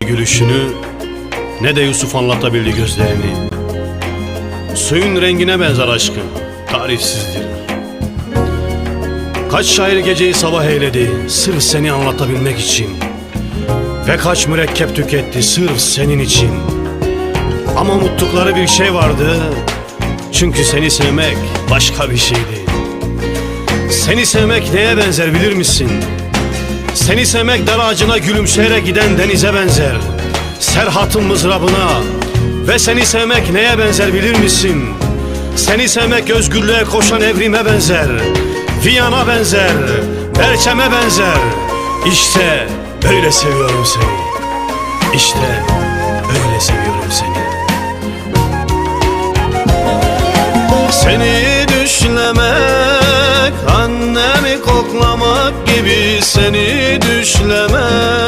gülüşünü Ne de Yusuf anlatabildi gözlerini. Suyun rengine benzer aşkın Tarifsizdir. Kaç şair geceyi sabah eyledi Sırf seni anlatabilmek için. Ve kaç mürekkep tüketti Sırf senin için. Ama unuttukları bir şey vardı Çünkü seni sevmek başka bir şeydi. Seni sevmek neye benzer bilir misin? Seni sevmek dar ağacına gülümseyerek giden denize benzer. Serhat'ın mızrabına Ve seni sevmek neye benzer bilir misin? Seni sevmek özgürlüğe koşan evrime benzer. Viyana benzer Berçeme benzer. İşte öyle seviyorum seni. İşte öyle seviyorum seni. Seni düşlemek Annemi koklamak gibi Seni düşlemek